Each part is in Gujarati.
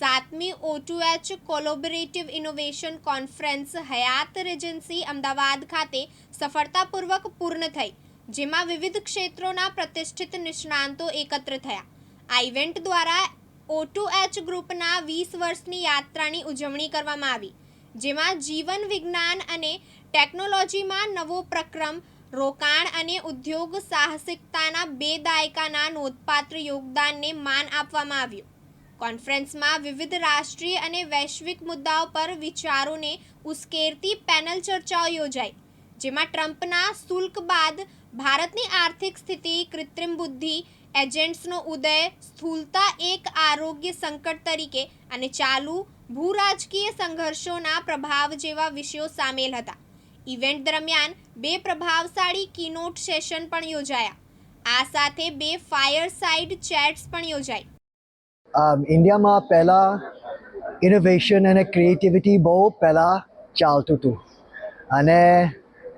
સાતમી O two H collaborative innovation conference Hyatt Regency Ahmedabad ખાતે સફળતાપૂર્વક પૂર્ણ થઈ, જેમાં વિવિધ ક્ષેત્રોના પ્રતિષ્ઠિત નિષ્ણાંતો એકત્ર થયા. આ ઇવેન્ટ દ્વારા ઓટુએચ ગ્રુપના વીસ વર્ષની યાત્રાની ઉજવણી કરવામાં આવી, જેમાં જીવન વિજ્ઞાન અને ટેકનોલોજીમાં નવો પ્રક્રમ, રોકાણ અને ઉદ્યોગ સાહસિકતાના બે દાયકાના નોંધપાત્ર યોગદાનને માન આપવામાં આવ્યું. કોન્ફરન્સમાં વિવિધ રાષ્ટ્રીય અને વૈશ્વિક મુદ્દાઓ પર વિચારોને ઉશ્કેરતી પેનલ ચર્ચાઓ યોજાઈ, જેમાં ટ્રમ્પના શુલ્ક બાદ ભારતની આર્થિક સ્થિતિ, કૃત્રિમ બુદ્ધિ, એજન્ટ્સનો ઉદય સ્થૂલતા એક આરોગ્ય સંકટ તરીકે અને ચાલુ ભૂરાજકીય સંઘર્ષોના પ્રભાવ જેવા વિષયો સામેલ હતા. ઇવેન્ટ દરમિયાન બે પ્રભાવશાળી કીનોટ સેશન પણ યોજાયા. આ સાથે બે ફાયર સાઇડ ચેટ્સ પણ યોજાઈ. ઇન્ડિયામાં પહેલાં ઇનોવેશન અને ક્રિએટિવિટી બહુ પહેલાં ચાલતું હતું. અને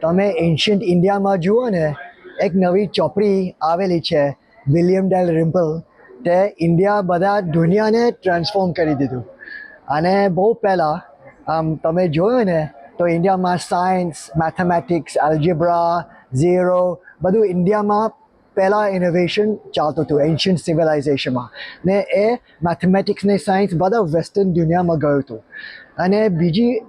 તમે એન્શિયન્ટ ઇન્ડિયામાં જુઓ ને, એક નવી ચોપડી આવેલી છે, વિલિયમ ડેલ રિમ્પલ, તે ઇન્ડિયા બધા દુનિયાને ટ્રાન્સફોર્મ કરી દીધું. અને બહુ પહેલાં, આમ, તમે જોયું ને, તો ઇન્ડિયામાં સાયન્સ મેથેમેટિક્સ એલ્જેબ્રા ઝીરો બધું ઇન્ડિયામાં પહેલાં ઇનોવેશન ચાલતું હતું એન્શિયન્ટ સિવિલાઇઝેશનમાં ને એ મેથેમેટિક્સ ને સાયન્સ બધા વેસ્ટર્ન દુનિયામાં ગયું હતું. અને બીજી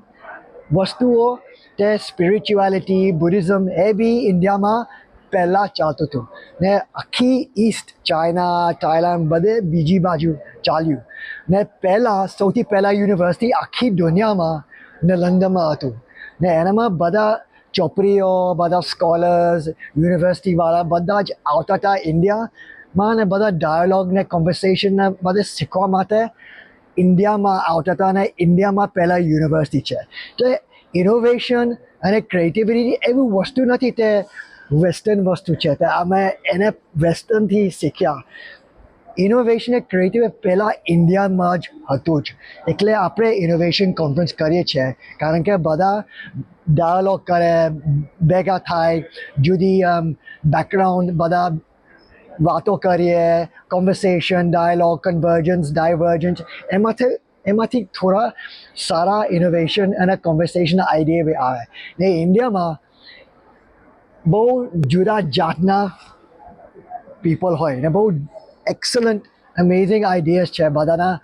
વસ્તુઓ, તે સ્પિરિચ્યુઆલિટી બુદ્ધિઝમ એ બી ઇન્ડિયામાં પહેલાં ચાલતું હતું. ને આખી ઈસ્ટ ચાઇના થાઈલેન્ડ બધે બીજી બાજુ ચાલ્યું. ને પહેલાં, સૌથી પહેલાં યુનિવર્સિટી આખી દુનિયામાં ને લંડનમાં હતું. ને એનામાં બધા ચોપડીઓ, બધા સ્કોલર્સ યુનિવર્સિટીવાળા બધા જ આવતા હતા ઇન્ડિયામાં ને બધા ડાયલોગ ને કોન્વર્સેશનને બધે શીખવા માટે ઇન્ડિયામાં આવતા હતા અને ઇન્ડિયામાં પહેલાં યુનિવર્સિટી છે. તો ઇનોવેશન અને ક્રિએટિવિટી એવી વસ્તુ નથી તે વેસ્ટર્ન વસ્તુ છે. તે અમે એને વેસ્ટર્નથી શીખ્યા. ઇનોવેશન એ ક્રિએટિવ પહેલાં ઇન્ડિયામાં જ હતું જ. એટલે આપણે ઇનોવેશન કોન્ફરન્સ કરીએ છીએ. કારણ કે બધા ડાયલોગ કરે, ભેગા થાય, જુદી બેકગ્રાઉન્ડ બધા વાતો કરીએ કોન્વર્સેશન ડાયલોગ કન્વર્જન્સ ડાયવર્જન્સ એમાંથી એમાંથી થોડા સારા ઇનોવેશન અને કોન્વર્સેશન આઈડિયા આવે. ને ઇન્ડિયામાં બહુ જુદા જાતના પીપલ હોય ને બહુ એક્સલન્ટ અમેઝિંગ આઈડિયાઝ છે બધાના,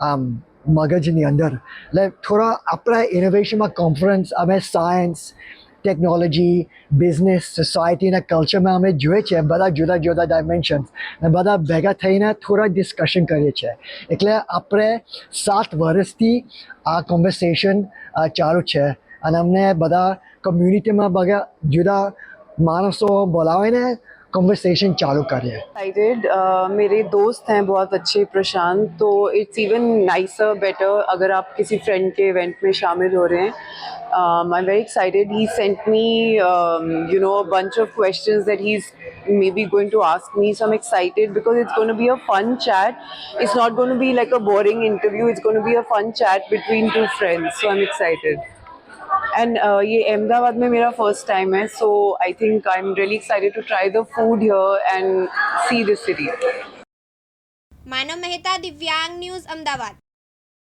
આમ, મગજની અંદર. એટલે થોડા આપણા ઇનોવેશનમાં કોન્ફરન્સ અમે સાયન્સ ટેકનોલોજી બિઝનેસ સોસાયટીના કલ્ચરમાં અમે જોઈએ છીએ બધા જુદા જુદા ડાયમેન્શન્સ અને બધા ભેગા થઈને થોડા ડિસ્કશન કરીએ છીએ. એટલે આપણે સાત વર્ષથી આ કોન્વર્સેશન ચાલુ છે અને અમને બધા કમ્યુનિટીમાં બધા જુદા માણસો બોલાવીને कन्वर्सेशन चालू करिए एक्साइटेड uh, मेरे दोस्त हैं बहुत अच्छे प्रशांत तो इट्स इवन नाइसर बेटर अगर आप किसी फ्रेंड के इवेंट में शामिल हो रहे हैं um, I'm very excited. He sent me, um, you know, a bunch of questions that he's maybe going to ask me. So I'm excited because it's going to be a fun chat. It's not going to be like a boring interview. It's going to be a fun chat between two friends. So I'm excited. and ये अहमदाबाद में मेरा फर्स्ट टाइम है so I think I am really excited to try the food here and see this city Manav Mehta Divyang news Ahmedabad